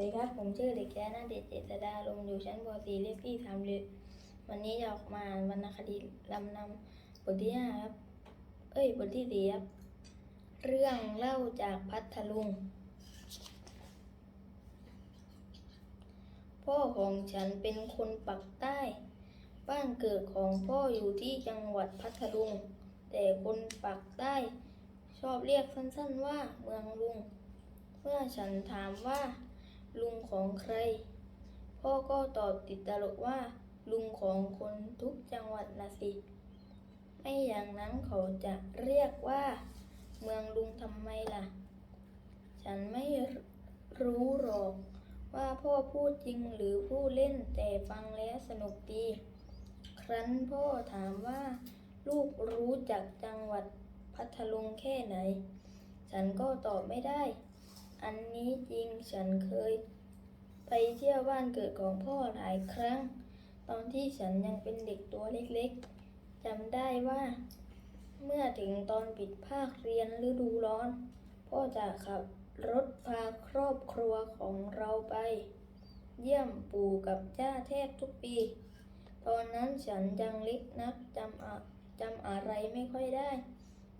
ดีครับ ผมชื่อเด็กแก่นาเดชเจษดาลมอยู่ชั้นป .4 เลขที่สามเลยวันนี้จะออกมาอ่านวรรณคดีลำนำบทที่ห้าครับ เอ้ยบทที่สี่ครับ เรื่องเล่าจากพัทลุง พ่อของฉันเป็นคนปักใต้ บ้านเกิดของพ่ออยู่ที่จังหวัดพัทลุง แต่คนปักใต้ ชอบเรียกสั้นๆว่าเมืองลุงเมื่อฉันถามว่า ลุงของใคร พ่อก็ตอบติดตลกว่า ลุงของคนทุกจังหวัดนะสิ ไม่อย่างนั้นเขาจะเรียกว่า เมืองลุงทำไมล่ะ ฉันไม่รู้หรอกว่าพ่อพูดจริงหรือพูดเล่นแต่ฟังแล้วสนุกดี ครั้นพ่อถามว่า ลูกรู้จักจังหวัดพัทลุงแค่ไหน ฉันก็ตอบไม่ได้ อันนี้จริงฉันเคย ไปเที่ยวบ้านเกิดของพ่อหลายครั้ง ตอนที่ฉันยังเป็นเด็กตัวเล็กๆจำได้ว่า เมื่อถึงตอนปิดภาคเรียนฤดูร้อน พ่อจะขับรถพาครอบครัวของเราไป เยี่ยมปู่กับย่าแทบทุกปี ตอนนั้นฉันยังเล็กนักจำอะจำอะไรไม่ค่อยได้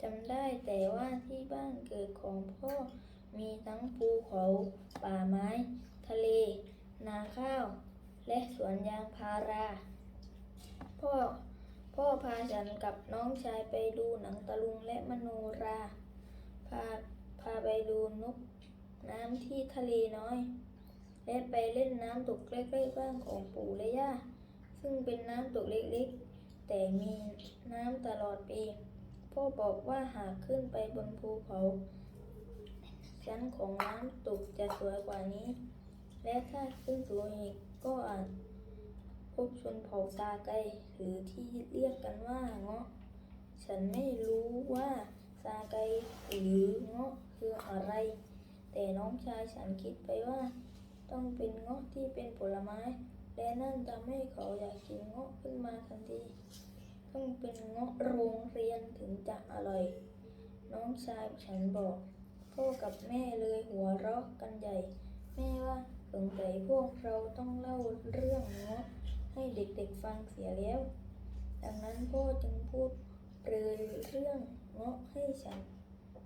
จำได้แต่ว่าที่บ้านเกิดของพ่อ มีทั้งภูเขา ป่าไม้ ทะเล นาข้าว และสวนยางพารา พ่อ พ่อพาฉันกับน้องชายไปดูหนังตะลุงและมโนรา พา พาไปดูนกน้ำที่ทะเลน้อย และไปเล่นน้ำตกใกล้ๆบ้านของปู่และย่า ซึ่งเป็นน้ำตกเล็กๆ แต่มีน้ำตลอดปี พ่อบอกว่าหากขึ้นไปบนภูเขา ชั้นของน้ำตกจะสวยกว่านี้ และถ้าขึ้นสูงอีกก็อาจพบชนเผ่าตาไกหรือที่เรียกกันว่าเงาะ ฉันไม่รู้ว่าซาไกหรือเงาะคืออะไร แต่น้องชายฉันคิดไปว่า ต้องเป็นเงาะที่เป็นผลไม้ และนั่นทำให้เขาอยากกินเงาะขึ้นมาทันทีต้องเป็นเงาะโรงเรียนถึงจะอร่อย น้องชายฉันบอก พ่อกับแม่เลยหัวเราะกันใหญ่ แม่ว่าสงสัยพวกเราต้องเล่าเรื่องเงาะให้เด็กๆฟังเสียแล้ว ดังนั้นพ่อจึงพูดเลยเรื่องเงาะให้ฉัน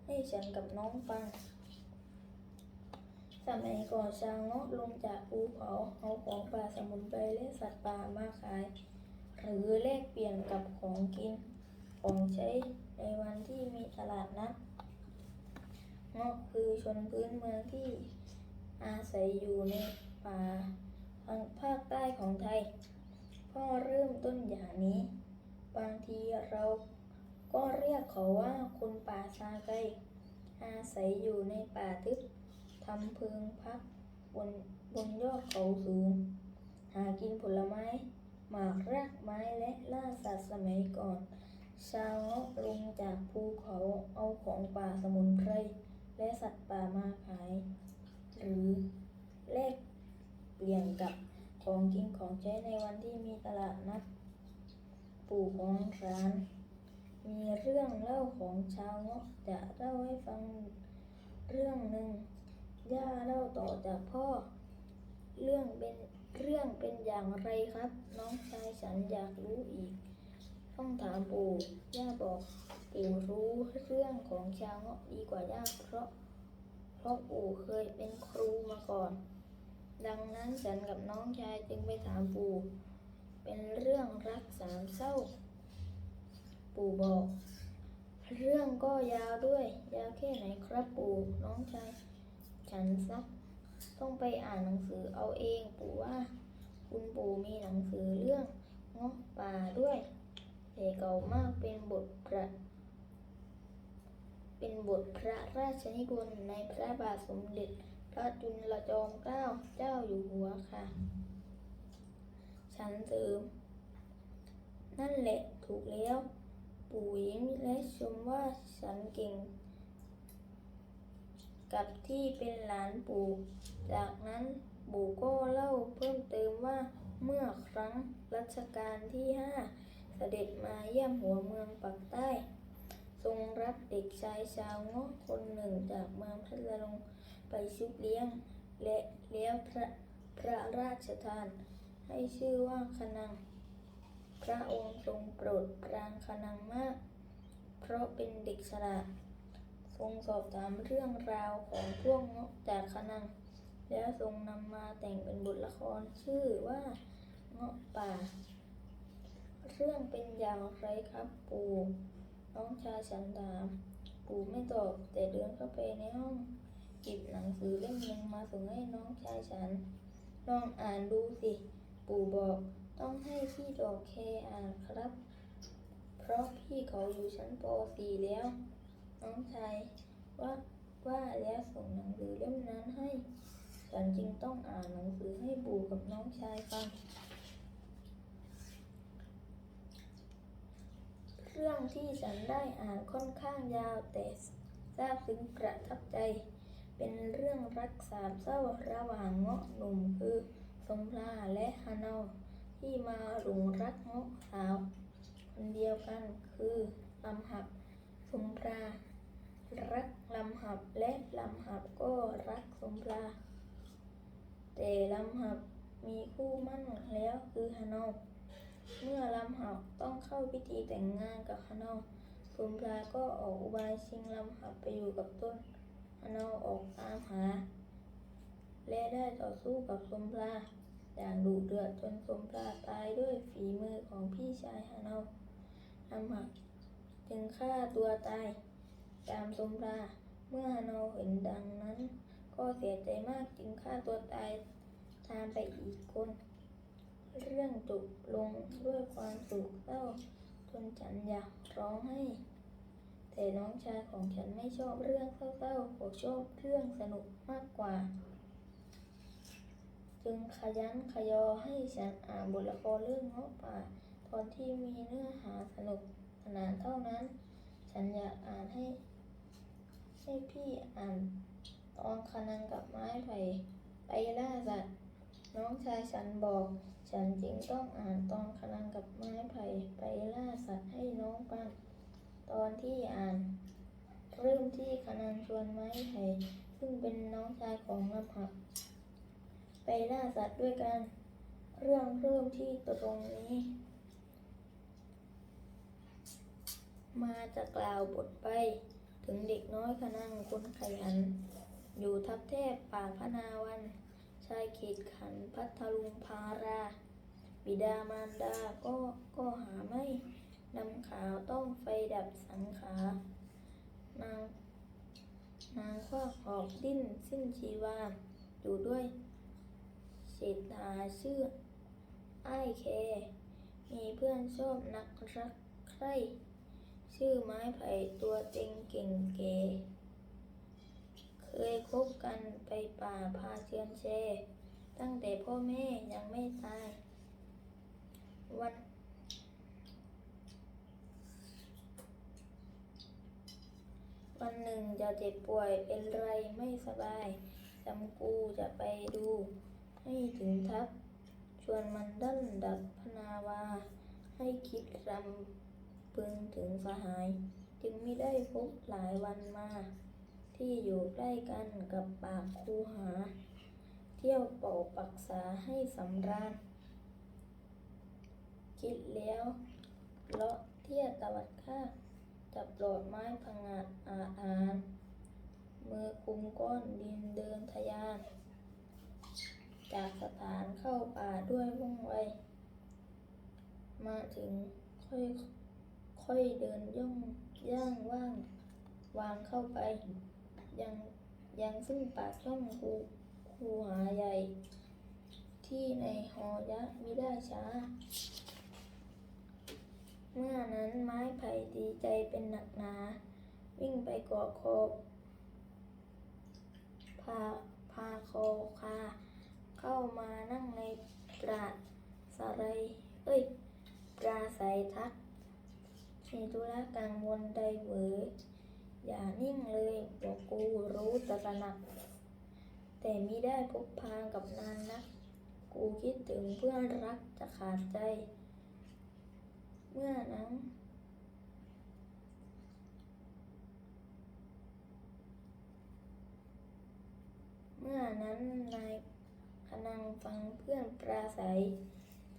ให้ฉันกับน้องฟัง สมัยก่อนชาวเงาะลงจากภูเขาเอาของป่าสมุนไพรและสัตว์ป่ามาขาย หรือแลกเปลี่ยนกับของกิน ของใช้ในวันที่มีตลาดนัด เงาะคือชนพื้นเมืองที่อาศัยอยู่ในป่าทางภาคใต้ของไทย พ่อเริ่มต้นอย่างนี้ บางทีเราก็เรียกเขาว่าคนป่าซาไกอาศัยอยู่ในป่าทึบทำพึงพักบนบนยอดเขาสูง หากินผลไม้ หมากรากไม้และล่าสัตว์สมัยก่อน ชาวเงาะลงจากภูเขาเอาของป่าสมุนไพร และสัตว์ป่ามาขาย หรือแลกเปลี่ยนกับของกินของใช้ในวันที่มีตลาดนัดปู่ของร้าน มีเรื่องเล่าของชาวเงาะจะเล่าให้ฟังเรื่องหนึ่งย่าเล่าต่อจากพ่อ เรื่องเป็นเรื่องเป็นอย่างไรครับ น้องชายฉันอยากรู้อีก ต้องถามปู่ย่าบอก ปู่รู้เรื่องของชาวเงาะดีกว่าย่าเพราะ เพราะปู่เคยเป็นครูมาก่อน ดังนั้นฉันกับน้องชายจึงไปถามปู่ เป็นเรื่องรักสามเศร้า ปู่บอก เรื่องก็ยาวด้วย ยาวแค่ไหนครับปู่น้องชาย ฉันซัก ต้องไปอ่านหนังสือเอาเองปู่ว่า คุณปู่มีหนังสือเรื่องเงาะป่าด้วยแต่เก่ามากเป็นบทพระ เป็นบทพระราชนิพนธ์ในพระบาทสมเด็จ พระจุลจอมเกล้าเจ้าอยู่หัวค่ะ ฉันเสริม นั่นแหละถูกแล้ว ปู่ยิ้มและชมว่าฉันเก่ง กับที่เป็นหลานปู่ จากนั้นปู่ก็เล่าเพิ่มเติมว่าเมื่อครั้งรัชกาลที่ห้าเสด็จมาเยี่ยมหัวเมืองปักใต้ ทรงรับเด็กชายชาวเงาะคนหนึ่งจากเมืองพัทลุงไปชุบเลี้ยง และแล้วพระพระราชทาน ให้ชื่อว่าคนัง พระองค์ทรงโปรดปรานคนังมาก เพราะเป็นเด็กฉลาดทรงสอบถามเรื่องราวของพวกเงาะจากคนัง แล้วทรงนำมาแต่งเป็นบทละครชื่อว่าเงาะป่า เรื่องเป็นอย่างไรครับปู่ น้องชายฉันถามปู่ไม่ตอบ แต่เดินเข้าไปในห้องหยิบหนังสือเล่มหนึ่งมาส่งให้น้องชายฉัน ลองอ่านดูสิ ปู่บอกต้องให้พี่ดอกเคอ่านครับ เพราะพี่เขาอยู่ชั้นป .4 แล้ว น้องชายว่าว่าแล้วส่งหนังสือเล่มนั้นให้ ฉันจึงต้องอ่านหนังสือให้ปู่กับน้องชายฟัง เรื่องที่ฉันได้อ่านค่อนข้างยาวแต่ซาบซึ้งประทับใจ เป็นเรื่องรักสามเศร้าระหว่างเงาะหนุ่มคือสมพลาและฮานอที่มาหลงรักเงาะสาวคนเดียวกันคือลำหับสมพลารักลำหับและลำหับก็รักสมพลาแต่ลำหับมีคู่มั่นแล้วคือฮานอ เมื่อลำหับต้องเข้าพิธีแต่งงานกับฮานอสมพลาก็ออกอุบายชิงลำหับไปอยู่กับต้นฮานอออกตามหา และได้ต่อสู้กับสมพลาอย่างดุเดือดจนสมพลาตายด้วยฝีมือของพี่ชายฮานอลำหับจึงฆ่าตัวตายตามสมพลาเมื่อฮานอเห็นดังนั้น ก็เสียใจมากจึงฆ่าตัวตายตามไปอีกคน เรื่องจบลงด้วยความโศกเศร้าจนฉันอยากร้องไห้แต่น้องชายของฉันไม่ชอบเรื่องเศร้าๆเขาชอบเรื่องสนุกมากกว่า จึงขยันขยอให้ฉันอ่านบทละครเรื่องเงาะป่า ตอนที่มีเนื้อหาสนุกสนานเท่านั้น ฉันอยากอ่านให้ ให้พี่อ่านตอนคนังกับไม้ไผ่ไปล่าสัตว์น้องชายฉันบอก ฉันจึงต้องอ่านตอนคนังกับไม้ไผ่ไปล่าสัตว์ให้น้องฟังตอนที่อ่าน เริ่มที่คนังชวนไม้ไผ่ซึ่งเป็นน้องชายของลำหับไปล่าสัตว์ด้วยกัน เรื่องเริ่มที่ตรงนี้ มาจะกล่าวบทไป ถึงเด็กน้อยคนังคนขยัน อยู่ทับแทบป่าพนาวันชายเขตขันพัทลุงพารา บิดามารดาก็ก็หาไม่นำขาวต้องไฟดับสังขานางนางควักออกดิ้นสิ้นชีวา อยู่ด้วยเศรษฐาชื่อไอ้ายแค มีเพื่อนชอบนักรักใครชื่อไม้ไผ่ตัวเต็งเก่งเก๋เคยคบกันไปป่าพาเชือนแชตั้งแต่พ่อแม่ยังไม่ตาย วันวันหนึ่งจะเจ็บป่วยเป็นไรไม่สบายจำกูจะไปดู ให้ถึงทัพชวนมันดั้นดับพนาวา ให้คิดรำพึงถึงสหาย จึงไม่ได้พบหลายวันมา ที่อยู่ใกล้กันกับปากคูหา เที่ยวเป่าปักษาให้สำราญ คิดแล้วเลาะเที่ยตะวัดข้าจับโปลอดไม้พังงาดอาอานมือคุมก้อนดินเดินทะยาน จากสถานเข้าป่าด้วยว่องไว มาถึงค่อยค่อยเดินย่องย่างว่าง วางเข้าไป ยังยังซึ่งปากช่องคูคูหาใหญ่ ที่ในหอยักษ์มิได้ช้า เมื่อนั้นไม้ไผ่ดีใจเป็นหนักหนา วิ่งไปเกาะคอพาพาคอคาเข้ามานั่งในปราสารัยเอ้ย ปราศัยทักมีธุระกังวลใดเหวออย่านิ่งเลยบอกกูรู้ตะตระหนัก แต่มิได้พบพางกับนานนักกูคิดถึงเพื่อนรักจะขาดใจ เมื่อนั้นมมื่อนั้นนายพนังฟังเพื่อนปราศัย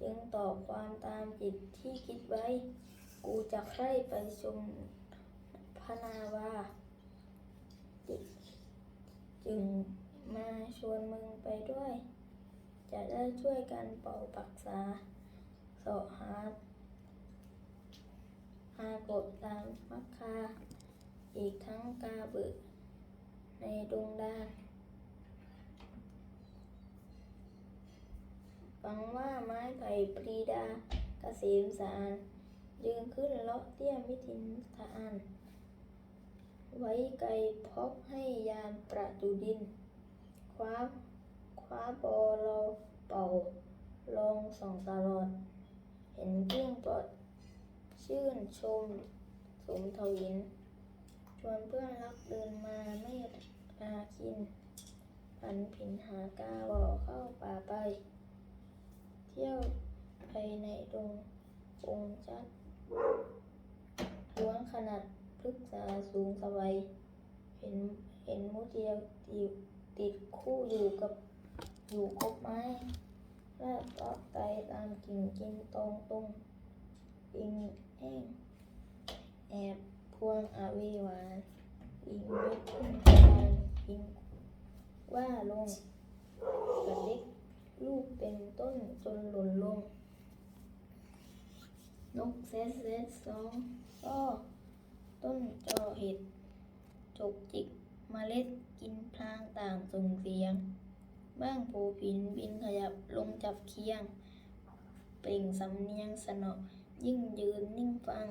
จึงตอบความตามจิตที่คิดไว้ กูจะใคร่ไปชมพนาวาจึจึงมาชวนมึงไปด้วย จะได้ช่วยกันเป่าปักษาเสาะหา หากดตามมักคา อีกทั้งกาบึกในดวงดานฟังว่าไม้ไผ่ปรีดาเกษมสารยืนขึ้นเลาะเตี้ยมิทินทานไว้ไกลพบให้ยานประจุดิน คว้า คว้าบอเราเป่า ลองส่องตลอด เห็นเกลี้ยงปลอด ชื่นชม สมทวิน ชวนเพื่อนรักเดินมาไม่ราคินพันผินหากาบอเข้าป่าไป เที่ยวไปในดงองจัดล้วนขนาดพฤกษาสูงสวัย เห็นเห็นมุเดียวติดติดคู่อยู่กับอยู่คบไม้และก็ไตตามกิ่งกินตรงตรงปิง งแอบพวงอวีหวานอิงยกขึ้นทานอิงว่าลงกระเล็กลูกเป็นต้นจนหล่นลง นกเซสเซสสองก็ต้นจอเห็ดจกจิกเมล็ดกินพลางต่างส่งเสียง บ้างผูผินบินขยับลงจับเคียง เปล่งสำเนียงสนอ ยิ่งยืนนิ่งฟัง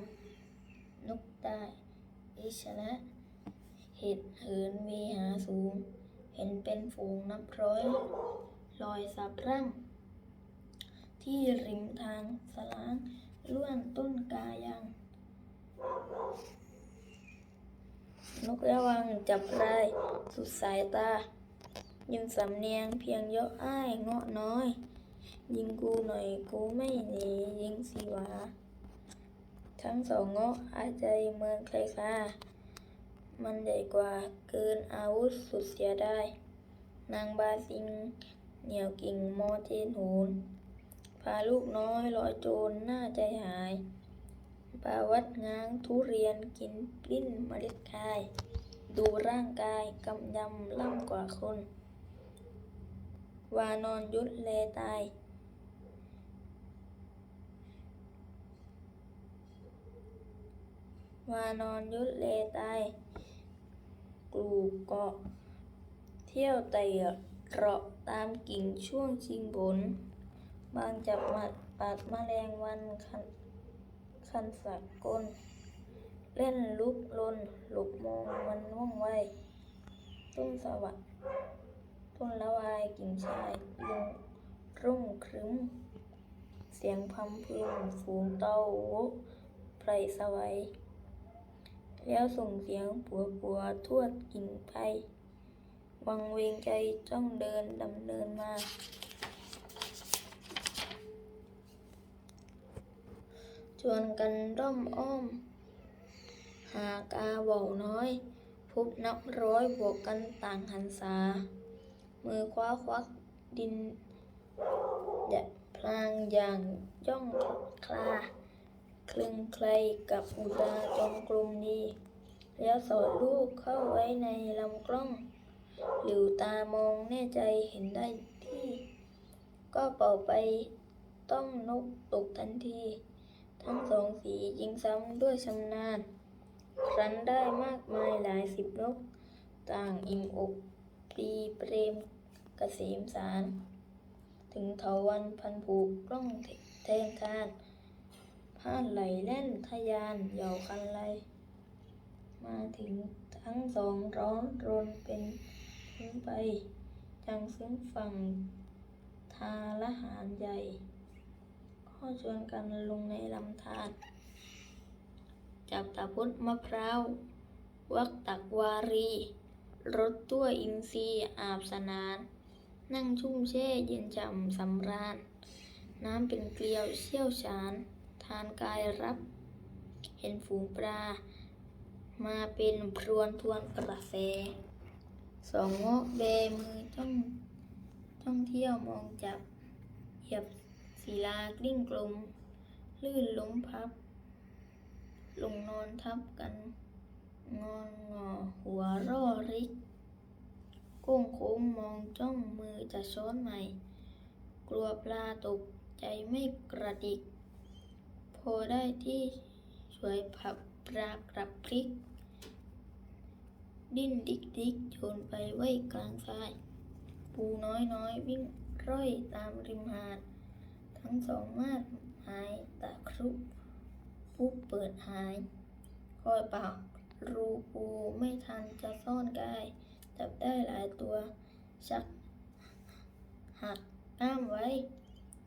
นกได้อิชนะ เห็ดเหินเวหาสูง เห็นเป็นฝูงนับร้อย ลอยสับร่างที่ริมทางสลางล้วนต้นกายัง นกระวังจับไรายสุดสายตายิงสำเนียงเพียงเยอะอ้ายเงาะน้อย ยิงกูหน่อยกูไม่หนียิงสิวาทั้งสองเงาะอาใจเมืองใครค่ามันใหญ่กว่าเกินอาวุธสุดเสียได้ นางบาซิง เหนียวกิ่งมอเทนโหนพาลูกน้อยลอยโจรหน้าใจหายปาวัดง้างทุเรียนกินปลิ้นมเมล็ดคาย ดูร่างกายกำยำล่ำกว่าคน วานอนยุดเลตาย วานอนยุดเลตายกลูกเกาะ เที่ยวไต่เกาะตามกิ่งช่วงชิงผลบางจับมัดปัดแมลงวันคันคันสักกล เล่นลุกลนหลบมองมันว่องไวต้นสวัสดต้นละวายกิ่งชายลงรุ่งครึ้ม เสียงพำพึงฝูงเต้าวไพรสวัย แล้วส่งเสียงปัวปัวทวดกิ่งไพรวังเวงใจจ้องเดินดำเนินมา ชวนกันร่อมอ้อม หากาเบาน้อย พบนับร้อยบวกกันต่างหันษา มือคว้าควักดินแดดพลางอย่างย่องคลา คลึงใครกับอุตาจงกลมดี แล้วสอดลูกเข้าไว้ในลำกล้อง หลิวตามองแน่ใจเห็นได้ที่ ก็เป่าไปต้องนกตกทันที ทั้งสองสียิงซ้ำด้วยชำนาญครั้นได้มากมายหลายสิบนก ต่างอิ่มอกปรีเปรมกเกษมสาร ถึงเถาวันพันผูกกล้องแทงคาน ผ้าไหลแล่นทะยานเหยาคันไลมาถึงทั้งสองร้อนรนเป็นพื้นไป จังซึ่งฝั่งทาละหารใหญ่ก็ชวนกันลงในลำธารจับตาพุทธมะพร้าว วักตักวารี รถตัวอินทรีอาบสนาน นั่งชุ่มแช่เย็นช่ำสำราญ น้ำเป็นเกลียวเชี่ยวชาญ ทานกายรับ เห็นฝูงปลา มาเป็นพรวนทวนกระแส สองเงาะเบมือจ้องท่องเที่ยวมองจับ เหยียบศิลากลิ้งกลม ลื่นล้มพับ ลงนอนทับกัน งอนงอหัวร่อริกก้มโค้งมองจ้องมือจะช้อนใหม่ กลัวปลาตกใจไม่กระดิก ได้ที่ช่วยผับปลากรับพริก ดิ้นดิกดิกโยนไปไว้กลางทราย ปูน้อยน้อยวิ่งร่อยตามริมหาด ทั้งสองมาดหายตะครุปุ๊บเปิดหายคอยปากรูปูไม่ทันจะซ่อนกาย จับได้หลายตัว ชัก หักก้ามไว้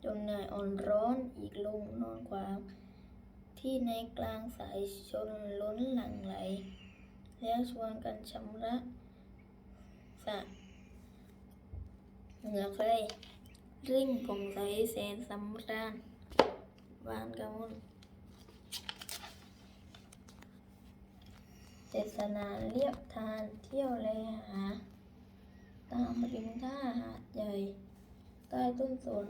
จนเหนื่อยอ่อนร้อนอีกลงนอนขวาง ที่ในกลางสายชนล้นหลั่งไหล แล้วชวนกันชำระสะเหงือกเลยริ่งผงใสแสนสำราญบานกระมุนเจษนาเรียบทานเที่ยวแลหา ตามริมท่าหาดใหญ่ ใต้ต้นสน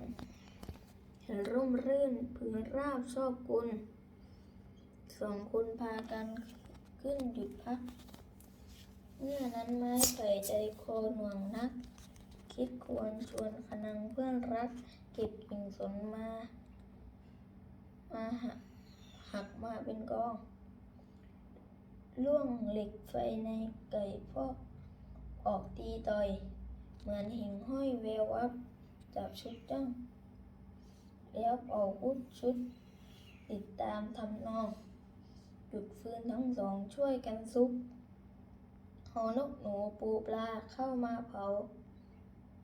เห็นร่มรื่นพื้นราบชอบกุล สองคนพากันขึ้นหยุดพัก เมื่อนั้นไม้ไผ่ใจโคหน่วงนัก คิดควรชวนขนังเพื่อนรัก เก็บกิ่งสนมา มาหักหักมาเป็นกองล่วงเหล็กไฟในไก่พอกออกตีต่อย เหมือนหิ่งห้อยแวววับจับชุดจ้องแล้วเป่าอุดชุด ติดตามทำนอง หยุดฟืนทั้งสองช่วยกันซุกหอนกหนูปูปลาเข้ามาเผา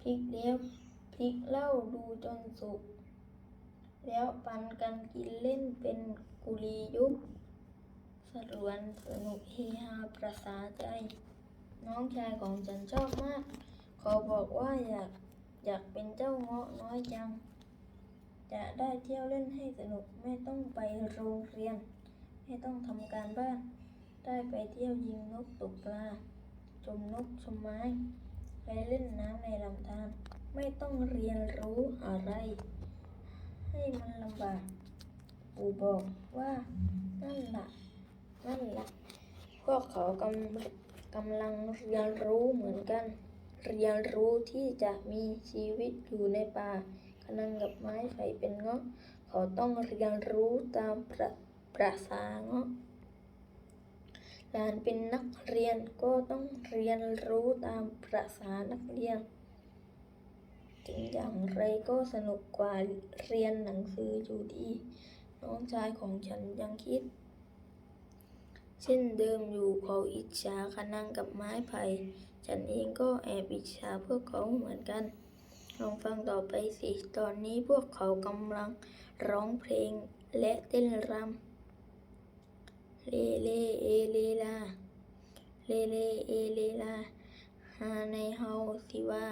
พริกเลี้ยวพริกเหล้าดูจนสุก แล้วปันกันกินเล่นเป็นกุลียุบสรวนสนุกเฮฮาประสาใจ น้องชายของฉันชอบมากเขาบอกว่าอยากอยากเป็นเจ้าเงาะน้อยจัง จะได้เที่ยวเล่นให้สนุกไม่ต้องไปโรงเรียน ไม่ต้องทำการบ้าน ได้ไปเที่ยวยิงนกตกปลา ชมนกชมไม้ ไปเล่นน้ำในลำธาร ไม่ต้องเรียนรู้อะไร ให้มันลำบาก ปู่บอกว่า นั่นละนั่นละพวกเขากำกำลังเรียนรู้เหมือนกัน เรียนรู้ที่จะมีชีวิตอยู่ในป่า ขนังกับไม้ไผ่เป็นเงาะ เขาต้องเรียนรู้ตามประ ประสาเงาะหลานเป็นนักเรียนก็ต้องเรียนรู้ตามประสานักเรียนถึงอย่างไรก็สนุกกว่าเรียนหนังสืออยู่ดี น้องชายของฉันยังคิด เช่นเดิมอยู่เขาอิจฉาขนังกับไม้ไผ่ ฉันเองก็แอบอิจฉาพวกเขาเหมือนกัน ลองฟังต่อไปสิ ตอนนี้พวกเขากำลังร้องเพลงและเต้นรำ เลเลเอเลลาเลเลเอเลลาหาในเฮาสิว่า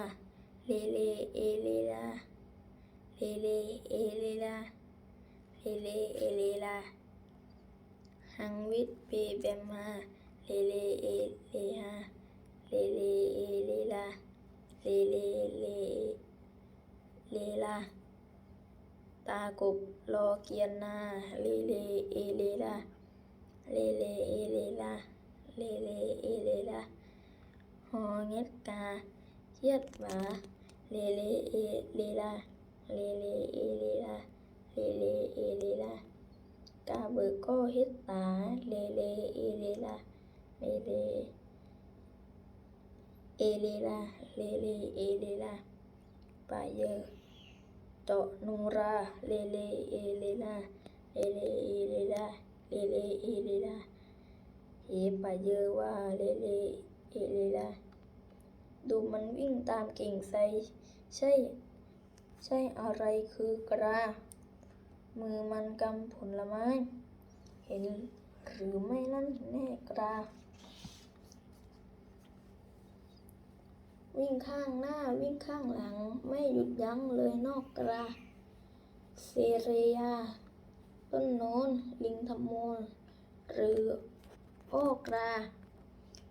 เลเลเอเลลาเลเลเอเลลาเลเลเอเลลาหังวิทย์เปแบมมาเลเลเอเลฮาเลเลเอเลลาเลเลเลเลลาตากบรอเกียนนาเลเลเอเลลา เลเลเอเลลาเลเลเอเลลาหอเง็ดกาเทียดหมาเลเลเอเลลาเลเลเอเลลาเลเลเอเลลากา เลเลเอเลลาเลเลเอเลลาเลเลเอเลลาป่าเยอะเยว่าเลเลเอเลลาดูมันวิ่งตามเก่งไทรใช่ ใช่อะไรคือกรามือมันกำผลไม้ เห็นหรือไม่นั่นแน่กราวิ่งข้างหน้าวิ่งข้างหลังไม่หยุดยั้งเลยนอกกราเซเรีย ต้นโน้น ลิงทำโมนหรือโอกรา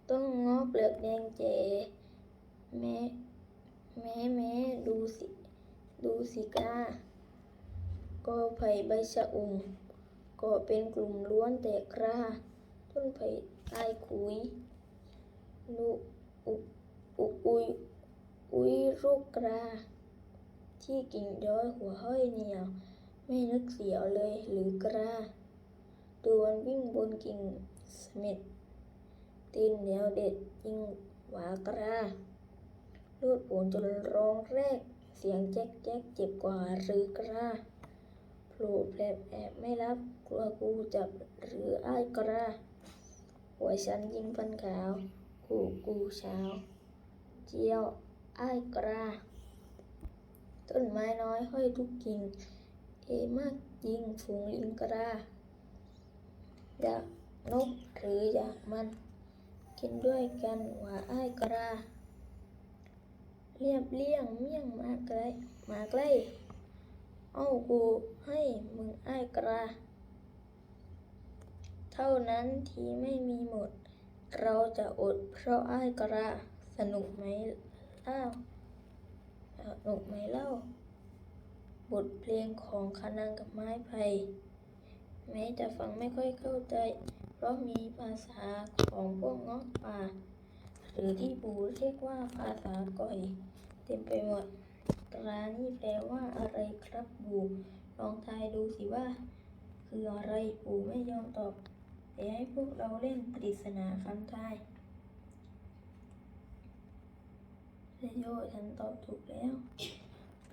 ต้นงอเปลือกแดงเจแม้แม้แม้ดูสิดูสิกาก็ไผ่ใบชะอุ่มก็เป็นกลุ่มล้วนแต่กล้าต้นไผ่ใต้ขุยนุอุอุอุยอุยรูกกรา ที่กิ่งย้อยหัวห้อยเหนียว ไม่นึกเสียวเลยหรือกราดูมันวิ่งบนกิ่งเสม็ดตีนเหนียวเด็ดยิงหวากราลูดโผนจนร้องแรก เสียงแจ๊กแจ๊กเจ็บกว่าหรือกราโผล่แผลบแอบไม่รับกลัวกูจับหรืออ้ายกราหัวฉันยิงฟันขาวกูกูเช้าเจียวอ้ายกราต้นไม้น้อยห้อยทุกกิ่ง เอมากยิงฝูงลิงกราอยากนกหรืออยากมัน กินด้วยกันว่าอ้ายกราเรียบเลี่ยงเมี่ยงมาไกลมาใกล้เอากูให้มึงอ้ายกราเท่านั้นที่ไม่มีหมด เราจะอดเพราะอ้ายกราสนุกไหมเล่าสนุกไหมเล่า บทเพลงของคนังกับไม้ไผ่แม้จะฟังไม่ค่อยเข้าใจ เพราะมีภาษาของพวกงาะป่า หรือที่ปู่เรียกว่าภาษาก่อย เต็มไปหมดตรานี่แปลว่าอะไรครับปู่ลองทายดูสิว่า คืออะไรปู่ไม่ยอมตอบแต่ให้พวกเราเล่นปริศนาคำทายโยฉันตอบถูกแล้ว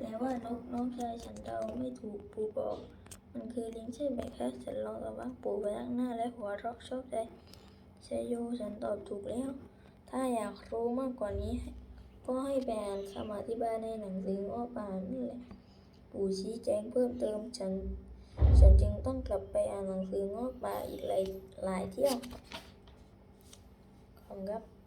แปลว่านกน้องชายฉันเดาไม่ถูกปู่บอก มันคือลิงใช่ไหมคะฉันลองกับว่าปู่ไปยักหน้าและหัวเราะชอบใจเชยโยฉันตอบถูกแล้ว ถ้าอยากรู้มากกว่านี้ ก็ให้ไปอ่านคำอธิบายในหนังสือง้อป่านี่แหละปู่ชี้แจงเพิ่มเติมฉัน ฉันจึงต้องกลับไปอ่านหนังสือง้อป่าอีกหลายหลายเที่ยวขอบคุณครับ